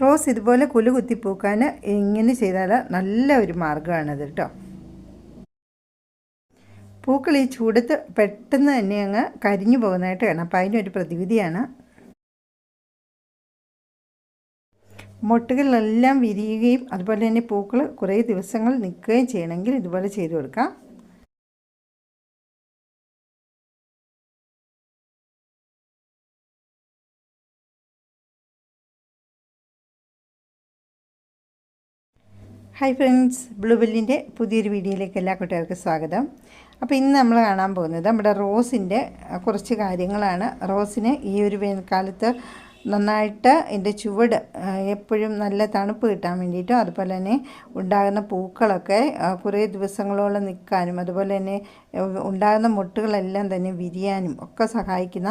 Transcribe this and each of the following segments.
Rose ഇതുപോലെ കുലു കുത്തിപ്പൂക്കാൻ ഇങ്ങനെ ചെയ്താൽ നല്ല ഒരു മാർഗമാണത് കേട്ടോ പൂക്കൾ ഈ ചൂടത്ത് പെട്ടെന്ന് തന്നെ അങ്ങ് കരിഞ്ഞു പോകുന്നതായിട്ട് കാണാം. അപ്പോൾ അതിനൊരു പ്രതിവിധിയാണ്. മൊട്ടുകളിലെല്ലാം വിരിയുകയും അതുപോലെ തന്നെ പൂക്കൾ കുറേ ദിവസങ്ങൾ നിൽക്കുകയും ചെയ്യണമെങ്കിൽ ഇതുപോലെ ചെയ്തു കൊടുക്കാം. ഹായ് ഫ്രണ്ട്സ് ബ്ലൂബെല്ലിന്റെ പുതിയൊരു വീഡിയോയിലേക്ക് എല്ലാ കുട്ടികൾക്കും സ്വാഗതം. അപ്പോൾ ഇന്ന് നമ്മൾ കാണാൻ പോകുന്നത് നമ്മുടെ റോസിന്റെ കുറച്ച് കാര്യങ്ങളാണ്. റോസിന് ഈ ഒരു വേനൽക്കാലത്ത് നന്നായിട്ട് എന്റെ ചുവട് എപ്പോഴും നല്ല തണുപ്പ് കിട്ടാൻ വേണ്ടിയിട്ടും അതുപോലെ തന്നെ ഉണ്ടാകുന്ന പൂക്കളൊക്കെ കുറേ ദിവസങ്ങളോളം നിൽക്കാനും അതുപോലെ തന്നെ ഉണ്ടാകുന്ന മുട്ടുകളെല്ലാം തന്നെ വിരിയാനും ഒക്കെ സഹായിക്കുന്ന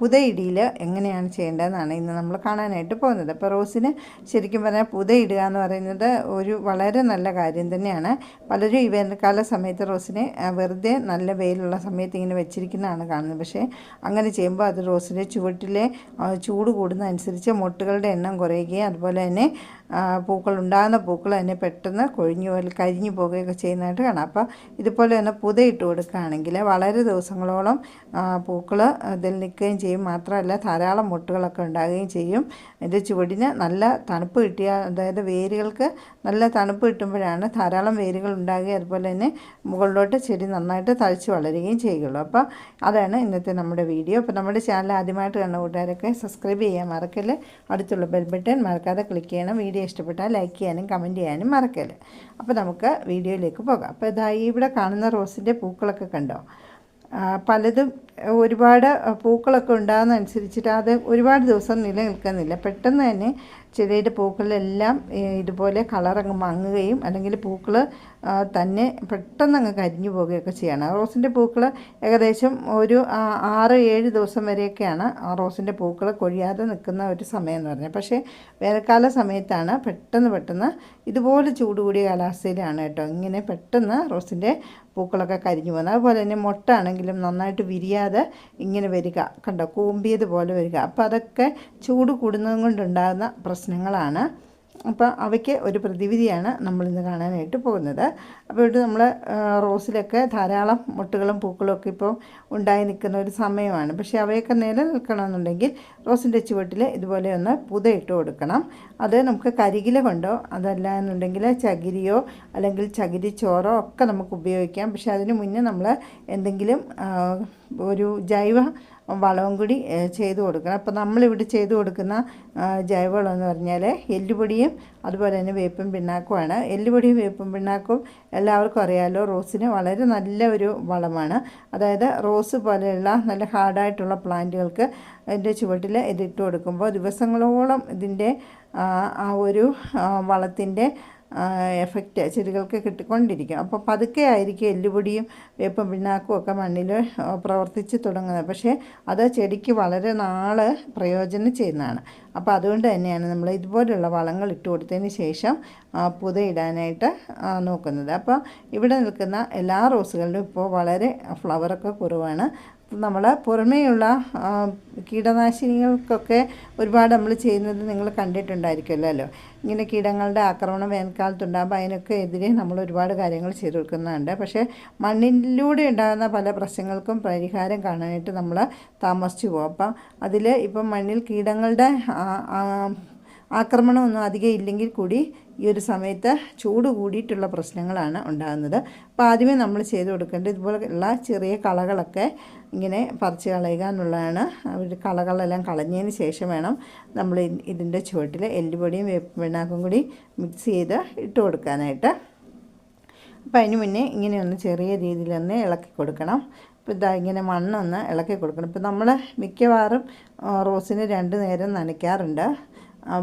പുതയിടിയിൽ എങ്ങനെയാണ് ചെയ്യേണ്ടതെന്നാണ് ഇന്ന് നമ്മൾ കാണാനായിട്ട് പോകുന്നത്. അപ്പോൾ റോസിന് ശരിക്കും പറഞ്ഞാൽ പുതയിടുക എന്ന് പറയുന്നത് ഒരു വളരെ നല്ല കാര്യം തന്നെയാണ്. പലരും ഈ വേനൽക്കാല സമയത്ത് റോസിനെ വെറുതെ നല്ല വെയിലുള്ള സമയത്ത് ഇങ്ങനെ വെച്ചിരിക്കുന്നതാണ് കാണുന്നത്. പക്ഷേ അങ്ങനെ ചെയ്യുമ്പോൾ അത് റോസിന്റെ ചുവട്ടിലെ ചൂട് കൂടുന്നതനുസരിച്ച് മുട്ടുകളുടെ എണ്ണം കുറയുകയും അതുപോലെ തന്നെ പൂക്കൾ ഉണ്ടാകുന്ന പൂക്കൾ തന്നെ പെട്ടെന്ന് കൊഴിഞ്ഞു പോലെ കരിഞ്ഞു പോകുകയൊക്കെ ചെയ്യുന്നതായിട്ട് കാണാം. അപ്പോൾ ഇതുപോലെ തന്നെ പുതയിട്ട് കൊടുക്കുകയാണെങ്കിൽ വളരെ ദിവസങ്ങളോളം പൂക്കൾ ഇതിൽ നിൽക്കുകയും ചെയ്യും. മാത്രമല്ല ധാരാളം മുട്ടുകളൊക്കെ ഉണ്ടാകുകയും ചെയ്യും. ഇതിന്റെ ചുവടിന് നല്ല തണുപ്പ് കിട്ടിയ അതായത് വേരുകൾക്ക് നല്ല തണുപ്പ് കിട്ടുമ്പോഴാണ് ധാരാളം വേരുകൾ ഉണ്ടാകുകയും അതുപോലെ തന്നെ മുകളിലോട്ട് ചെടി നന്നായിട്ട് തഴച്ച് വളരുകയും ചെയ്യുള്ളൂ അപ്പോൾ അതാണ് ഇന്നത്തെ നമ്മുടെ വീഡിയോ. അപ്പോൾ നമ്മുടെ ചാനൽ ആദ്യമായിട്ട് കണ്ട കൂട്ടുകാരൊക്കെ സബ്സ്ക്രൈബ് ചെയ്യാൻ മറക്കല്ലേ? അടുത്തുള്ള ബെൽ ബട്ടൺ മറക്കാതെ ക്ലിക്ക് ചെയ്യണം. വീഡിയോ ഇഷ്ടപ്പെട്ടാൽ ലൈക്ക് ചെയ്യാനും കമന്റ് ചെയ്യാനും മറക്കൽ അപ്പോൾ നമുക്ക് വീഡിയോയിലേക്ക് പോകാം. അപ്പോൾ ഇതാ ഇവിടെ കാണുന്ന റോസിന്റെ പൂക്കളൊക്കെ കണ്ടോ? പലതും ഒരുപാട് പൂക്കളൊക്കെ ഉണ്ടാകുന്നതനുസരിച്ചിട്ട് അത് ഒരുപാട് ദിവസം നിലനിൽക്കുന്നില്ല. പെട്ടെന്ന് തന്നെ ചെടിയുടെ പൂക്കളിലെല്ലാം ഇതുപോലെ കളറങ്ങ് മങ്ങുകയും അല്ലെങ്കിൽ പൂക്കൾ തന്നെ പെട്ടെന്ന് അങ്ങ് കരിഞ്ഞു പോവുകയൊക്കെ ചെയ്യണം. റോസിന്റെ പൂക്കൾ ഏകദേശം ഒരു ആറ് ഏഴ് ദിവസം വരെയൊക്കെയാണ് ആ റോസിന്റെ പൂക്കൾ കൊഴിയാതെ നിൽക്കുന്ന ഒരു സമയം എന്ന് പറഞ്ഞാൽ പക്ഷേ വേനൽക്കാല സമയത്താണ് പെട്ടെന്ന് പെട്ടെന്ന് ഇതുപോലെ ചൂട് കൂടിയ കാലാവസ്ഥയിലാണ് കേട്ടോ ഇങ്ങനെ പെട്ടെന്ന് റോസിന്റെ പൂക്കളൊക്കെ കരിഞ്ഞു പോകുന്നത്. അതുപോലെ തന്നെ മുട്ട ആണെങ്കിലും നന്നായിട്ട് വിരിയാതെ ഇങ്ങനെ വരിക. കണ്ടോ? കൂമ്പിയതുപോലെ വരിക. അപ്പോൾ അതൊക്കെ ചൂട് കൂടുന്നതും കൊണ്ടുണ്ടാകുന്ന പ്രശ്നങ്ങളാണ്. അപ്പോൾ അവയ്ക്ക് ഒരു പ്രതിവിധിയാണ് നമ്മളിന്ന് കാണാനായിട്ട് പോകുന്നത്. അപ്പോൾ ഇവിടെ നമ്മൾ റോസിലൊക്കെ ധാരാളം മുട്ടുകളും പൂക്കളും ഒക്കെ ഇപ്പോൾ ഉണ്ടായി നിൽക്കുന്ന ഒരു സമയമാണ്. പക്ഷേ അവയൊക്കെ നിലനിൽക്കണമെന്നുണ്ടെങ്കിൽ റോസിന്റെ ചുവട്ടിൽ ഇതുപോലെ ഒന്ന് പുതയിട്ട് കൊടുക്കണം. അത് നമുക്ക് കരികില കൊണ്ടോ അതല്ല എന്നുണ്ടെങ്കിൽ ചകിരിയോ അല്ലെങ്കിൽ ചകിരി ചോറോ ഒക്കെ നമുക്ക് ഉപയോഗിക്കാം. പക്ഷേ അതിന് മുന്നേ നമ്മൾ എന്തെങ്കിലും ഒരു ജൈവ വളവും കൂടി ചെയ്ത് കൊടുക്കണം. അപ്പോൾ നമ്മളിവിടെ ചെയ്ത് കൊടുക്കുന്ന ജൈവവളം എന്ന് പറഞ്ഞാൽ എല്ലുപൊടിയും അതുപോലെ തന്നെ വേപ്പും പിണ്ണാക്കുമാണ്. എല്ലുപൊടിയും വേപ്പും പിണ്ണാക്കും എല്ലാവർക്കും അറിയാമല്ലോ റോസിന് വളരെ നല്ല ഒരു വളമാണ്. അതായത് റോസ് പോലെയുള്ള നല്ല ഹാർഡായിട്ടുള്ള പ്ലാന്റുകൾക്ക് അതിന്റെ ചുവട്ടിൽ ഇതിട്ട് കൊടുക്കുമ്പോൾ ദിവസങ്ങളോളം ഇതിന്റെ ആ ഒരു വളത്തിന്റെ എഫക്റ്റ് ചെടികൾക്ക് കിട്ടിക്കൊണ്ടിരിക്കും അപ്പോൾ പതുക്കെ ആയിരിക്കും എല്ലുപൊടിയും വേപ്പും പിണ്ണാക്കും ഒക്കെ മണ്ണിൽ പ്രവർത്തിച്ച് തുടങ്ങുന്നത്. പക്ഷേ അത് ചെടിക്ക് വളരെ നാൾ പ്രയോജനം ചെയ്യുന്നതാണ്. അപ്പോൾ അതുകൊണ്ട് തന്നെയാണ് നമ്മൾ ഇതുപോലുള്ള വളങ്ങൾ ഇട്ട് കൊടുത്തതിന് ശേഷം പുതയിടാനായിട്ട് നോക്കുന്നത്. അപ്പോൾ ഇവിടെ നിൽക്കുന്ന എല്ലാ റോസുകളിലും ഇപ്പോൾ വളരെ ഫ്ലവറൊക്കെ കുറവാണ്. നമ്മൾ പുറമേയുള്ള കീടനാശിനികൾക്കൊക്കെ ഒരുപാട് നമ്മൾ ചെയ്യുന്നത് നിങ്ങൾ കണ്ടിട്ടുണ്ടായിരിക്കുമല്ലോ. ഇങ്ങനെ കീടങ്ങളുടെ ആക്രമണം വേനൽക്കാലത്തുണ്ടാകുമ്പോൾ അതിനൊക്കെ എതിരെ നമ്മൾ ഒരുപാട് കാര്യങ്ങൾ ചെയ്തു കൊടുക്കുന്നുണ്ട്. പക്ഷേ മണ്ണിലൂടെ ഉണ്ടാകുന്ന പല പ്രശ്നങ്ങൾക്കും പരിഹാരം കാണാനായിട്ട് നമ്മൾ താമസിച്ചു പോകും. അപ്പം അതിൽ ഇപ്പം മണ്ണിൽ കീടങ്ങളുടെ ആക്രമണമൊന്നും അധികം ഇല്ലെങ്കിൽ കൂടി ഈ ഒരു സമയത്ത് ചൂട് കൂടിയിട്ടുള്ള പ്രശ്നങ്ങളാണ് ഉണ്ടാകുന്നത്. അപ്പോൾ ആദ്യമേ നമ്മൾ ചെയ്ത് കൊടുക്കേണ്ടത് ഇതുപോലെയുള്ള ചെറിയ കളകളൊക്കെ ഇങ്ങനെ പറിച്ച് കളയുക എന്നുള്ളതാണ്. കളകളെല്ലാം കളഞ്ഞതിന് ശേഷം വേണം നമ്മൾ ഇതിന്റെ ചുവട്ടിൽ എല്ലുപൊടിയും വേപ്പിണ്ണാക്കും കൂടി മിക്സ് ചെയ്ത് ഇട്ട് കൊടുക്കാനായിട്ട്. അപ്പോൾ അതിന് മുന്നേ ഇങ്ങനെ ഒന്ന് ചെറിയ രീതിയിൽ തന്നെ ഇളക്കി കൊടുക്കണം. അപ്പോൾ ഇതാ ഇങ്ങനെ മണ്ണൊന്ന് ഇളക്കി കൊടുക്കണം. ഇപ്പോൾ നമ്മൾ മിക്കവാറും റോസിന് രണ്ട് നേരം നനയ്ക്കാറുണ്ട്.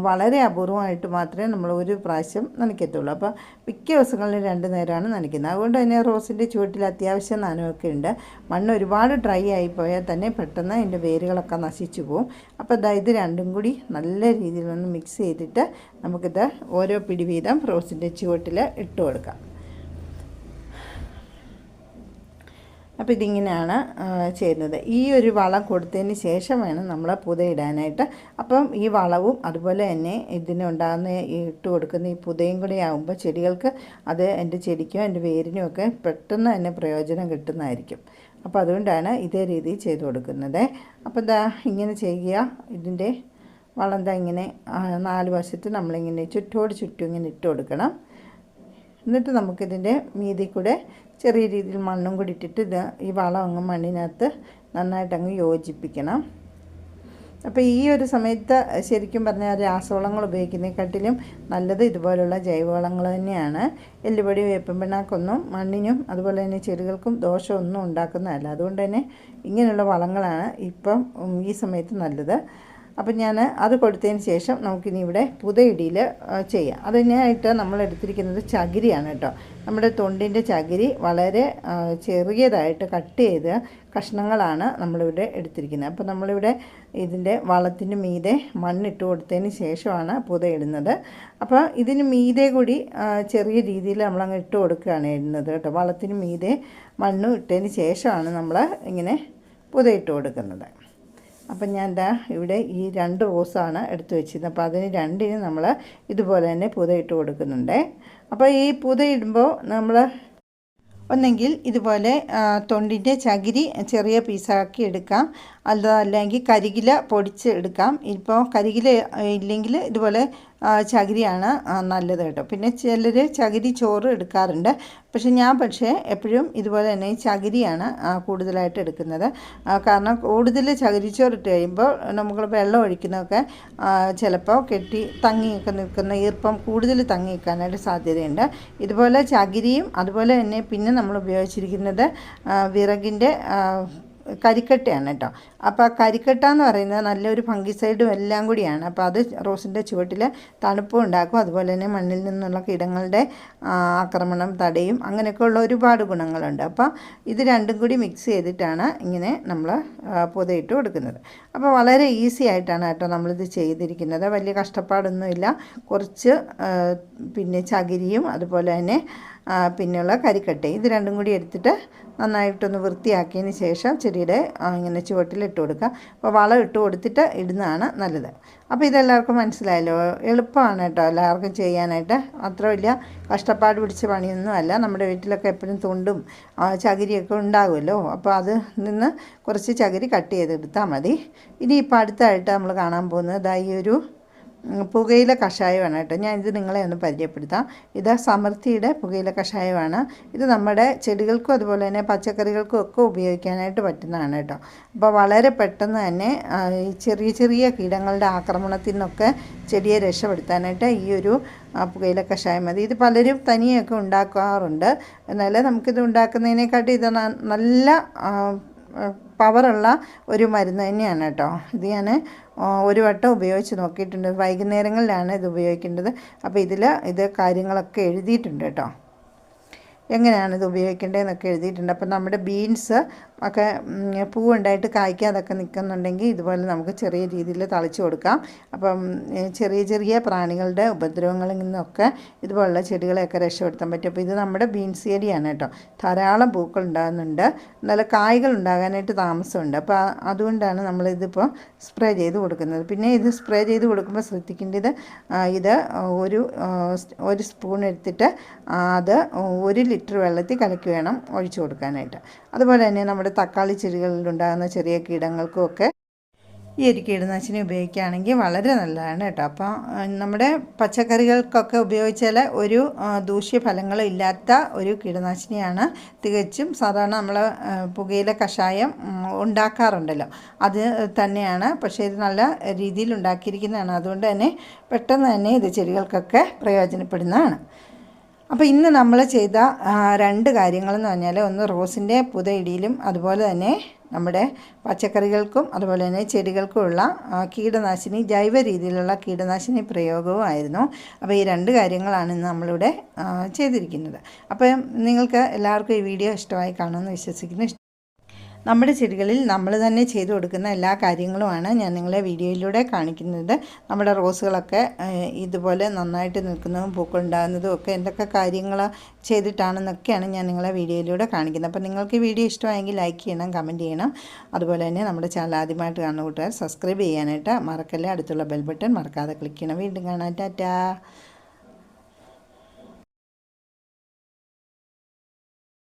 വളരെ അപൂർവമായിട്ട് മാത്രമേ നമ്മൾ ഒരു പ്രാവശ്യം നനയ്ക്കത്തുള്ളൂ. അപ്പോൾ മിക്ക ദിവസങ്ങളിലും രണ്ട് നേരമാണ് നനയ്ക്കുന്നത്. അതുകൊണ്ട് തന്നെ റോസിന്റെ ചുവട്ടിൽ അത്യാവശ്യം നനവൊക്കെ ഉണ്ട്. മണ്ണ് ഒരുപാട് ഡ്രൈ ആയി പോയാൽ തന്നെ പെട്ടെന്ന് അതിന്റെ വേരുകളൊക്കെ നശിച്ചു പോകും അപ്പോൾ ഇതാ ഇത് രണ്ടും കൂടി നല്ല രീതിയിൽ ഒന്ന് മിക്സ് ചെയ്തിട്ട് നമുക്കിത് ഓരോ പിടി വീതം റോസിന്റെ ചുവട്ടിൽ ഇട്ട് കൊടുക്കാം. അപ്പോൾ ഇതിങ്ങനെയാണ് ചെയ്യുന്നത്. ഈ ഒരു വളം കൊടുത്തതിന് ശേഷം വേണം നമ്മൾ പുതയിടാനായിട്ട്. അപ്പം ഈ വളവും അതുപോലെ തന്നെ ഇതിനുണ്ടാകുന്ന ഇട്ട് കൊടുക്കുന്ന ഈ പുതയും കൂടി ആകുമ്പോൾ ചെടികൾക്ക് അത് എന്റെ ചെടിക്കും എന്റെ വേരിനും ഒക്കെ പെട്ടെന്ന് തന്നെ പ്രയോജനം കിട്ടുന്നതായിരിക്കും. അപ്പോൾ അതുകൊണ്ടാണ് ഇതേ രീതിയിൽ ചെയ്തു കൊടുക്കുന്നത്. അപ്പോൾ എന്താ ഇങ്ങനെ ചെയ്യുക. ഇതിന്റെ വളം എന്താ ഇങ്ങനെ നാല് വശത്ത് നമ്മളിങ്ങനെ ചുറ്റോട് ചുറ്റും ഇങ്ങനെ ഇട്ട് കൊടുക്കണം. എന്നിട്ട് നമുക്കിതിന്റെ മീതി കൂടെ ചെറിയ രീതിയിൽ മണ്ണും കൂടി ഇട്ടിട്ട് ഇത് ഈ വളം അങ്ങ് മണ്ണിനകത്ത് നന്നായിട്ടങ്ങ് യോജിപ്പിക്കണം. അപ്പോൾ ഈ ഒരു സമയത്ത് ശരിക്കും പറഞ്ഞാൽ രാസവളങ്ങൾ ഉപയോഗിക്കുന്നതിനെക്കാട്ടിലും നല്ലത് ഇതുപോലുള്ള ജൈവവളങ്ങൾ തന്നെയാണ്. എല്ലുപൊടി വേപ്പൻ പിണ്ണാക്കൊന്നും മണ്ണിനും അതുപോലെ തന്നെ ചെടികൾക്കും ദോഷമൊന്നും ഉണ്ടാക്കുന്നതല്ല. അതുകൊണ്ട് തന്നെ ഇങ്ങനെയുള്ള വളങ്ങളാണ് ഇപ്പം ഈ സമയത്ത് നല്ലത്. അപ്പം ഞാൻ അത് കൊടുത്തതിന് ശേഷം നമുക്കിനി ഇവിടെ പുതയിടിയിൽ ചെയ്യാം. അതിനായിട്ട് നമ്മൾ എടുത്തിരിക്കുന്നത് ചകിരിയാണ് കേട്ടോ. നമ്മുടെ തൊണ്ടിന്റെ ചകിരി വളരെ ചെറിയതായിട്ട് കട്ട് ചെയ്ത് കഷ്ണങ്ങളാണ് നമ്മളിവിടെ എടുത്തിരിക്കുന്നത്. അപ്പോൾ നമ്മളിവിടെ ഇതിന്റെ വളത്തിന് മീതെ മണ്ണിട്ട് കൊടുത്തതിന് ശേഷമാണ് പുതയിടുന്നത്. അപ്പോൾ ഇതിന് മീതെ കൂടി ചെറിയ രീതിയിൽ നമ്മളങ്ങ് ഇട്ട് കൊടുക്കുകയാണ് ഇടുന്നത് കേട്ടോ. വളത്തിന് മീതെ മണ്ണ് ഇട്ടതിന് ശേഷമാണ് നമ്മൾ ഇങ്ങനെ പുതയിട്ട് കൊടുക്കുന്നത്. അപ്പം ഞാൻ എന്താ ഇവിടെ ഈ രണ്ട് റോസാണ് എടുത്തു വെച്ചിരുന്നത്. അപ്പോൾ അതിന് രണ്ടിന് നമ്മൾ ഇതുപോലെ തന്നെ പുതയിട്ട് കൊടുക്കുന്നുണ്ട്. അപ്പോൾ ഈ പുതയിടുമ്പോൾ നമ്മൾ ഒന്നെങ്കിൽ ഇതുപോലെ തൊണ്ടിന്റെ ചകിരി ചെറിയ പീസാക്കി എടുക്കാം. അല്ല അല്ലെങ്കിൽ കരികില പൊടിച്ച് എടുക്കാം. ഇപ്പോൾ കരികില ഇല്ലെങ്കിൽ ഇതുപോലെ ചകിരിയാണ് നല്ലത് കേട്ടോ. പിന്നെ ചിലർ ചകിരി ചോറ് എടുക്കാറുണ്ട്. പക്ഷെ ഞാൻ പക്ഷേ എപ്പോഴും ഇതുപോലെ തന്നെ ചകിരിയാണ് കൂടുതലായിട്ട് എടുക്കുന്നത്. കാരണം കൂടുതൽ ചകിരിച്ചോറ് ഇട്ട് കഴിയുമ്പോൾ നമ്മൾ വെള്ളം ഒഴിക്കുന്നതൊക്കെ ചിലപ്പോൾ കെട്ടി തങ്ങിയൊക്കെ നിൽക്കുന്ന ഈർപ്പം കൂടുതൽ തങ്ങി നിൽക്കാനായിട്ട് സാധ്യതയുണ്ട്. ഇതുപോലെ ചകിരിയും അതുപോലെ തന്നെ പിന്നെ നമ്മൾ ഉപയോഗിച്ചിരിക്കുന്നത് വിറകിന്റെ കരിക്കട്ടയാണ് കേട്ടോ. അപ്പോൾ കരിക്കട്ട എന്ന് പറയുന്നത് നല്ലൊരു ഫംഗിസൈഡും എല്ലാം കൂടിയാണ്. അപ്പോൾ അത് റോസിന്റെ ചുവട്ടിൽ തണുപ്പും ഉണ്ടാക്കും. അതുപോലെ തന്നെ മണ്ണിൽ നിന്നുള്ള കീടങ്ങളുടെ ആക്രമണം തടയും അങ്ങനെയൊക്കെയുള്ള ഒരുപാട് ഗുണങ്ങളുണ്ട്. അപ്പോൾ ഇത് രണ്ടും കൂടി മിക്സ് ചെയ്തിട്ടാണ് ഇങ്ങനെ നമ്മൾ പുതയിട്ട് കൊടുക്കുന്നത്. അപ്പോൾ വളരെ ഈസി ആയിട്ടാണ് കേട്ടോ നമ്മളിത് ചെയ്തിരിക്കുന്നത്. വലിയ കഷ്ടപ്പാടൊന്നുമില്ല. കുറച്ച് പിന്നെ ചകിരിയും അതുപോലെ തന്നെ പിന്നെയുള്ള കരിക്കട്ടെ ഇത് രണ്ടും കൂടി എടുത്തിട്ട് നന്നായിട്ടൊന്ന് വൃത്തിയാക്കിയതിന് ശേഷം ചെടിയുടെ ഇങ്ങനെ ചുവട്ടിൽ ഇട്ട് കൊടുക്കുക. അപ്പോൾ വളം ഇട്ട് കൊടുത്തിട്ട് ഇടുന്നതാണ് നല്ലത്. അപ്പോൾ ഇതെല്ലാവർക്കും മനസ്സിലായല്ലോ. എളുപ്പമാണ് കേട്ടോ എല്ലാവർക്കും ചെയ്യാനായിട്ട്. അത്ര വലിയ കഷ്ടപ്പാട് പിടിച്ച പണിയൊന്നുമല്ല നമ്മുടെ വീട്ടിലൊക്കെ എപ്പോഴും തൊണ്ടും ചകിരിയൊക്കെ ഉണ്ടാകുമല്ലോ. അപ്പോൾ അത് നിന്ന് കുറച്ച് ചകിരി കട്ട് ചെയ്തെടുത്താൽ മതി. ഇനി ഇപ്പോൾ അടുത്തായിട്ട് നമ്മൾ കാണാൻ പോകുന്നത് ഈ ഒരു പുകയില കഷായമാണ് കേട്ടോ. ഞാൻ ഇത് നിങ്ങളെ ഒന്ന് പരിചയപ്പെടുത്താം. ഇത് സമൃദ്ധിയുടെ പുകയില കഷായമാണ്. ഇത് നമ്മുടെ ചെടികൾക്കും അതുപോലെ തന്നെ പച്ചക്കറികൾക്കും ഒക്കെ ഉപയോഗിക്കാനായിട്ട് പറ്റുന്നതാണ് കേട്ടോ. അപ്പോൾ വളരെ പെട്ടെന്ന് തന്നെ ഈ ചെറിയ ചെറിയ കീടങ്ങളുടെ ആക്രമണത്തിൽ നിന്നൊക്കെ ചെടിയെ രക്ഷപ്പെടുത്താനായിട്ട് ഈ ഒരു പുകയില കഷായം മതി. ഇത് പലരും തനിയൊക്കെ ഉണ്ടാക്കാറുണ്ട്. എന്നാൽ നമുക്കിത് ഉണ്ടാക്കുന്നതിനെക്കാട്ടി ഇത് നല്ല പവറുള്ള ഒരു മരുന്ന് തന്നെയാണ് കേട്ടോ. ഇത് ഞാൻ ഒരു വട്ടം ഉപയോഗിച്ച് നോക്കിയിട്ടുണ്ട്. വൈകുന്നേരങ്ങളിലാണ് ഇത് ഉപയോഗിക്കേണ്ടത്. അപ്പോൾ ഇതിൽ ഇത് കാര്യങ്ങളൊക്കെ എഴുതിയിട്ടുണ്ട് കേട്ടോ. എങ്ങനെയാണ് ഇത് ഉപയോഗിക്കേണ്ടതെന്നൊക്കെ എഴുതിയിട്ടുണ്ട്. അപ്പം നമ്മുടെ ബീൻസ് ഒക്കെ പൂവുണ്ടായിട്ട് കായ്ക്കാതൊക്കെ നിൽക്കുന്നുണ്ടെങ്കിൽ ഇതുപോലെ നമുക്ക് ചെറിയ രീതിയിൽ തളിച്ചു കൊടുക്കാം. അപ്പം ചെറിയ ചെറിയ പ്രാണികളുടെ ഉപദ്രവങ്ങളിൽ നിന്നൊക്കെ ഇതുപോലുള്ള ചെടികളെയൊക്കെ രക്ഷപ്പെടുത്താൻ പറ്റും. അപ്പോൾ ഇത് നമ്മുടെ ബീൻസ് ചെടിയാണ് കേട്ടോ. ധാരാളം പൂക്കൾ ഉണ്ടാകുന്നുണ്ട്. നല്ല കായ്കൾ ഉണ്ടാകാനായിട്ട് താമസമുണ്ട്. അപ്പോൾ അതുകൊണ്ടാണ് നമ്മളിതിപ്പോൾ സ്പ്രേ ചെയ്ത് കൊടുക്കുന്നത്. പിന്നെ ഇത് സ്പ്രേ ചെയ്ത് കൊടുക്കുമ്പോൾ ശ്രദ്ധിക്കേണ്ടത് ഇത് ഒരു ഒരു സ്പൂൺ എടുത്തിട്ട് അത് ഒരു ലിറ്റർ വെള്ളത്തിൽ കലക്കി വേണം ഒഴിച്ചു കൊടുക്കാനായിട്ട്. അതുപോലെ തന്നെ നമ്മുടെ തക്കാളി ചെടികളിലുണ്ടാകുന്ന ചെറിയ കീടങ്ങൾക്കും ഒക്കെ ഈ ഒരു കീടനാശിനി ഉപയോഗിക്കുകയാണെങ്കിൽ വളരെ നല്ലതാണ് കേട്ടോ. അപ്പോൾ നമ്മുടെ പച്ചക്കറികൾക്കൊക്കെ ഉപയോഗിച്ചാൽ ഒരു ദൂഷ്യഫലങ്ങളും ഇല്ലാത്ത ഒരു കീടനാശിനിയാണ് തികച്ചും സാധാരണ നമ്മൾ പുകയില കഷായം ഉണ്ടാക്കാറുണ്ടല്ലോ. അത് തന്നെയാണ്. പക്ഷേ ഇത് നല്ല രീതിയിൽ ഉണ്ടാക്കിയിരിക്കുന്നതാണ്. അതുകൊണ്ട് തന്നെ പെട്ടെന്ന് തന്നെ ഇത് ചെടികൾക്കൊക്കെ പ്രയോജനപ്പെടുന്നതാണ്. അപ്പോൾ ഇന്ന് നമ്മൾ ചെയ്ത രണ്ട് കാര്യങ്ങളെന്ന് പറഞ്ഞാൽ ഒന്ന് റോസിന്റെ പുതയിടിയിലും അതുപോലെ തന്നെ നമ്മുടെ പച്ചക്കറികൾക്കും അതുപോലെ തന്നെ ചെടികൾക്കുമുള്ള കീടനാശിനി ജൈവ രീതിയിലുള്ള കീടനാശിനി പ്രയോഗവും ആയിരുന്നു. അപ്പോൾ ഈ രണ്ട് കാര്യങ്ങളാണ് ഇന്ന് നമ്മളിവിടെ ചെയ്തിരിക്കുന്നത്. അപ്പം നിങ്ങൾക്ക് എല്ലാവർക്കും ഈ വീഡിയോ ഇഷ്ടമായി കാണുമെന്ന് വിശ്വസിക്കുന്നു. നമ്മുടെ ചെടികളിൽ നമ്മൾ തന്നെ ചെയ്തു കൊടുക്കുന്ന എല്ലാ കാര്യങ്ങളുമാണ് ഞാൻ നിങ്ങളെ വീഡിയോയിലൂടെ കാണിക്കുന്നത്. നമ്മുടെ റോസുകളൊക്കെ ഇതുപോലെ നന്നായിട്ട് നിൽക്കുന്നതും പൂക്കളുണ്ടാകുന്നതും ഒക്കെ എന്തൊക്കെ കാര്യങ്ങൾ ചെയ്തിട്ടാണെന്നൊക്കെയാണ് ഞാൻ നിങ്ങളെ വീഡിയോയിലൂടെ കാണിക്കുന്നത്. അപ്പോൾ നിങ്ങൾക്ക് ഈ വീഡിയോ ഇഷ്ടമായെങ്കിൽ ലൈക്ക് ചെയ്യണം കമന്റ് ചെയ്യണം. അതുപോലെ തന്നെ നമ്മുടെ ചാനൽ ആദ്യമായിട്ട് കാണുന്ന കൂട്ടുകാർ സബ്സ്ക്രൈബ് ചെയ്യാനായിട്ട് മറക്കല്ലേ? അടുത്തുള്ള ബെൽ ബട്ടൺ മറക്കാതെ ക്ലിക്ക് ചെയ്യണം. വീണ്ടും കാണാൻ ടാറ്റാ.